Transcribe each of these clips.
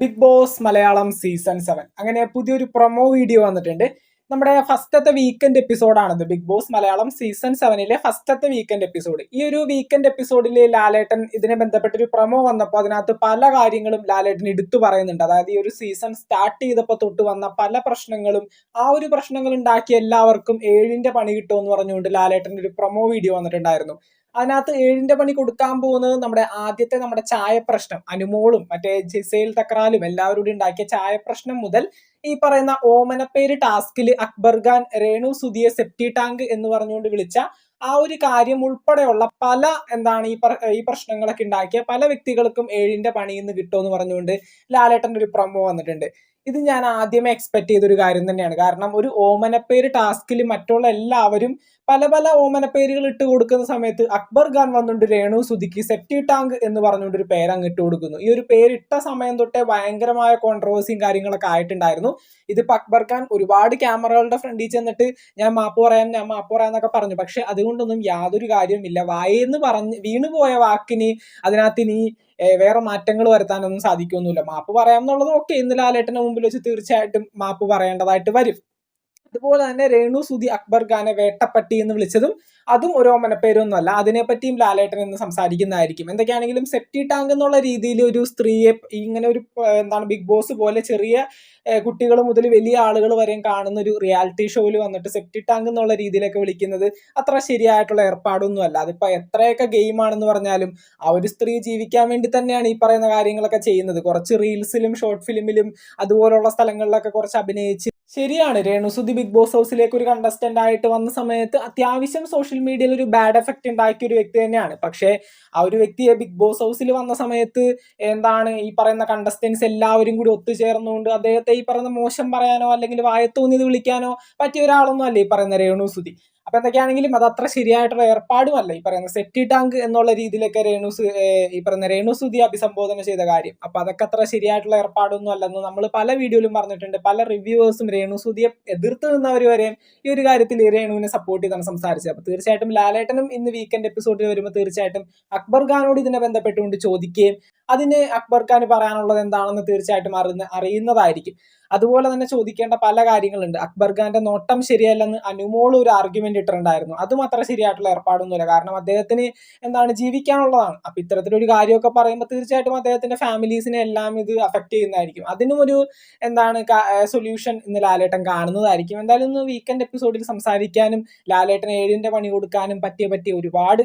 Bigg Boss Malayalam season seven. അങ്ങനെ പുതിയൊരു promo video വന്നിട്ടുണ്ട്. നമ്മുടെ ഫസ്റ്റത്തെ വീക്കെൻഡ് എപ്പിസോഡാണിത് ബിഗ് ബോസ് മലയാളം സീസൺ സെവനിലെ ഫസ്റ്റത്തെ വീക്കെൻഡ് എപ്പിസോഡ് ഈ ഒരു വീക്കെൻഡ് എപ്പിസോഡിൽ ലാലേട്ടൻ ഇതിനെ ബന്ധപ്പെട്ട ഒരു പ്രൊമോ വന്നപ്പോൾ അതിനകത്ത് പല കാര്യങ്ങളും ലാലേട്ടൻ എടുത്തു പറയുന്നുണ്ട്. അതായത് ഈ ഒരു സീസൺ സ്റ്റാർട്ട് ചെയ്തപ്പോൾ തൊട്ട് വന്ന പല പ്രശ്നങ്ങളും ആ ഒരു പ്രശ്നങ്ങൾ ഉണ്ടാക്കിയ എല്ലാവർക്കും ഏഴിന്റെ പണി കിട്ടുമെന്ന് പറഞ്ഞുകൊണ്ട് ലാലേട്ടൻ ഒരു പ്രൊമോ വീഡിയോ വന്നിട്ടുണ്ടായിരുന്നു. അതിനകത്ത് ഏഴിന്റെ പണി കൊടുക്കാൻ പോകുന്നത് നമ്മുടെ ആദ്യത്തെ നമ്മുടെ ചായ പ്രശ്നം. അനുമോളും മറ്റേ ജിസയിൽ തക്രാലും എല്ലാവരും ഉണ്ടാക്കിയ ചായ പ്രശ്നം മുതൽ ഈ പറയുന്ന ഓമനപ്പേര് ടാസ്കിൽ അക്ബർ ഖാൻ രേണു സുധിയെ സെപ്റ്റി ടാങ്ക് എന്ന് പറഞ്ഞുകൊണ്ട് വിളിച്ച ആ ഒരു കാര്യം ഉൾപ്പെടെയുള്ള പല എന്താണ് ഈ ഈ പ്രശ്നങ്ങളൊക്കെ ഉണ്ടാക്കിയ പല വ്യക്തികൾക്കും ഏഴിന്റെ പണിയിൽ നിന്ന് കിട്ടുമെന്ന് പറഞ്ഞുകൊണ്ട് ലാലേട്ടന്റെ ഒരു പ്രമോ വന്നിട്ടുണ്ട്. ഇത് ഞാൻ ആദ്യമേ എക്സ്പെക്ട് ചെയ്തൊരു കാര്യം തന്നെയാണ്. കാരണം ഒരു ഓമനപ്പേര് ടാസ്കിൽ മറ്റുള്ള എല്ലാവരും പല പല ഓമനപ്പേരുകൾ ഇട്ട് കൊടുക്കുന്ന സമയത്ത് അക്ബർ ഖാൻ വന്നുകൊണ്ട് രേണു സുധിക്ക് സെപ്റ്റി ടാങ്ക് എന്ന് പറഞ്ഞുകൊണ്ട് ഒരു പേര് അങ്ങ് ഇട്ട് കൊടുക്കുന്നു. ഈ ഒരു പേരിട്ട സമയം തൊട്ടേ ഭയങ്കരമായ കോൺട്രവേഴ്സിയും കാര്യങ്ങളൊക്കെ ആയിട്ടുണ്ടായിരുന്നു. ഇതിപ്പോൾ അക്ബർ ഖാൻ ഒരുപാട് ക്യാമറകളുടെ ഫ്രണ്ടിൽ ചെന്നിട്ട് ഞാൻ മാപ്പ് പറയാം ഞാൻ മാപ്പ് പറയാം എന്നൊക്കെ പറഞ്ഞു. പക്ഷെ അതുകൊണ്ടൊന്നും യാതൊരു കാര്യവുമില്ല. വായെന്ന് പറഞ്ഞ് വീണുപോയ വാക്കിന് അതിനകത്ത് ഇനി വേറെ മാറ്റങ്ങൾ വരുത്താനൊന്നും സാധിക്കൊന്നുമില്ല മാപ്പ് പറയാം എന്നുള്ളത് ഓക്കെ. ഇന്ന് ലാലേട്ടന്റെ മുമ്പിൽ വെച്ച് തീർച്ചയായിട്ടും മാപ്പ് പറയേണ്ടതായിട്ട് വരും. അതുപോലെ തന്നെ രേണു സുധി അക്ബർ ഖാനെ വേട്ടപ്പട്ടി എന്ന് വിളിച്ചതും അതും ഒരു ഓമനപ്പേരൊന്നും അല്ല അതിനെപ്പറ്റിയും ലാലേട്ടൻ എന്ന് സംസാരിക്കുന്നതായിരിക്കും. എന്തൊക്കെയാണെങ്കിലും സെപ്റ്റി ടാങ്ക് എന്നുള്ള രീതിയിൽ ഒരു സ്ത്രീയെ ഇങ്ങനെ ഒരു എന്താണ് ബിഗ് ബോസ് പോലെ ചെറിയ കുട്ടികൾ മുതൽ വലിയ ആളുകൾ വരെയും കാണുന്ന ഒരു റിയാലിറ്റി ഷോയിൽ വന്നിട്ട് സെപ്റ്റി ടാങ്ക് എന്നുള്ള രീതിയിലൊക്കെ വിളിക്കുന്നത് അത്ര ശരിയായിട്ടുള്ള ഏർപ്പാടൊന്നും അല്ല അതിപ്പോൾ എത്രയൊക്കെ ഗെയിം ആണെന്ന് പറഞ്ഞാലും ആ ഒരു സ്ത്രീ ജീവിക്കാൻ വേണ്ടി തന്നെയാണ് ഈ പറയുന്ന കാര്യങ്ങളൊക്കെ ചെയ്യുന്നത്. കുറച്ച് റീൽസിലും ഷോർട്ട് ഫിലിമിലും അതുപോലുള്ള സ്ഥലങ്ങളിലൊക്കെ കുറച്ച് അഭിനയിച്ച് ശരിയാണ്. രേണുസുതി ബിഗ് ബോസ് ഹൗസിലേക്ക് ഒരു കണ്ടസ്റ്റന്റ് ആയിട്ട് വന്ന സമയത്ത് അത്യാവശ്യം സോഷ്യൽ മീഡിയയിൽ ഒരു ബാഡ് എഫക്റ്റ് ഉണ്ടാക്കിയ ഒരു വ്യക്തി തന്നെയാണ്. പക്ഷേ ആ ഒരു വ്യക്തിയെ ബിഗ് ബോസ് ഹൗസിൽ വന്ന സമയത്ത് എന്താണ് ഈ പറയുന്ന കണ്ടസ്റ്റൻസ് എല്ലാവരും കൂടി ഒത്തുചേർന്നുകൊണ്ട് അദ്ദേഹത്തെ ഈ പറയുന്ന മോശം പറയാനോ അല്ലെങ്കിൽ വായത്തോന്നിയത് വിളിക്കാനോ പറ്റിയ ഒരാളൊന്നും അല്ല ഈ പറയുന്ന രേണുസുതി. അപ്പൊ എന്തൊക്കെയാണെങ്കിലും അത് അത്ര ശരിയായിട്ടുള്ള ഏർപ്പാടുമല്ല. ഈ പറയുന്ന സെറ്റി ടാങ്ക് എന്നുള്ള രീതിയിലൊക്കെ രേണുസ് ഈ പറയുന്ന രേണുസുതി അഭിസംബോധന ചെയ്ത കാര്യം. അപ്പൊ അതൊക്കെ അത്ര ശരിയായിട്ടുള്ള ഏർപ്പാടൊന്നും അല്ലെന്ന് നമ്മൾ പല വീഡിയോയിലും പറഞ്ഞിട്ടുണ്ട്. പല റിവ്യൂവേഴ്സും രേണുസുതിയെ എതിർത്ത് നിന്നവർ വരെയും ഈ ഒരു കാര്യത്തിൽ രേണുവിനെ സപ്പോർട്ട് ചെയ്താണ് സംസാരിച്ചത്. അപ്പൊ തീർച്ചയായിട്ടും ലാലേട്ടനും ഇന്ന് വീക്കെൻഡ് എപ്പിസോഡിൽ വരുമ്പോൾ തീർച്ചയായിട്ടും അക്ബർ ഖാനോട് ഇതിനെ ബന്ധപ്പെട്ടുകൊണ്ട് ചോദിക്കുകയും അതിന് അക്ബർ ഖാൻ പറയാനുള്ളത് എന്താണെന്ന് തീർച്ചയായിട്ടും അറിയുന്ന അറിയുന്നതായിരിക്കും. അതുപോലെ തന്നെ ചോദിക്കേണ്ട പല കാര്യങ്ങളുണ്ട്. അക്ബർ ഖാന്റെ നോട്ടം ശരിയല്ലെന്ന് അനുമോൾ ഒരു ആർഗ്യുമെന്റ് ഇട്ടിട്ടുണ്ടായിരുന്നു. അതും അത്ര ശരിയായിട്ടുള്ള ഏർപ്പാടൊന്നുമില്ല. കാരണം അദ്ദേഹത്തിന് എന്താണ് ജീവിക്കാനുള്ളതാണ്. അപ്പൊ ഇത്തരത്തിലൊരു കാര്യമൊക്കെ പറയുമ്പോൾ തീർച്ചയായിട്ടും അദ്ദേഹത്തിന്റെ ഫാമിലീസിനെ എല്ലാം ഇത് അഫക്ട് ചെയ്യുന്നതായിരിക്കും. അതിനും ഒരു എന്താണ് സൊല്യൂഷൻ ഇന്ന് ലാലേട്ടൻ കാണുന്നതായിരിക്കും. എന്തായാലും ഇന്ന് വീക്കെൻഡ് എപ്പിസോഡിൽ സംസാരിക്കാനും ലാലേട്ടൻ ഏഴിന്റെ പണി കൊടുക്കാനും പറ്റിയ പറ്റിയ ഒരുപാട്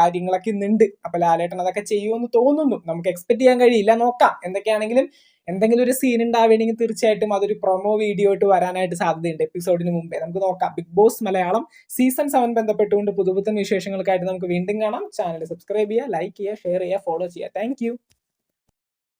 കാര്യങ്ങളൊക്കെ ഇന്നുണ്ട്. അപ്പൊ ലാലേട്ടൻ അതൊക്കെ ചെയ്യുമെന്ന് തോന്നുന്നു. നമുക്ക് എക്സ്പെക്ട് ചെയ്യാൻ കഴിയില്ല. നോക്കാം. എന്തൊക്കെയാണെങ്കിലും എന്തെങ്കിലും ഒരു സീൻ ഉണ്ടാവുകയാണെങ്കിൽ തീർച്ചയായിട്ടും അതൊരു പ്രൊമോ വീഡിയോ ആയിട്ട് വരാനായിട്ട് സാധ്യതയുണ്ട്. എപ്പിസോഡിന് മുമ്പേ. നമുക്ക് നോക്കാം. Bigg Boss Malayalam season seven ബന്ധപ്പെട്ടുകൊണ്ട് പുതുപുത്തൻ വിശേഷങ്ങൾക്കായിട്ട് നമുക്ക് വീണ്ടും കാണാം. ചാനൽ സബ്സ്ക്രൈബ് ചെയ്യുക ലൈക്ക് ചെയ്യുക ഷെയർ ചെയ്യുക ഫോളോ ചെയ്യുക. താങ്ക്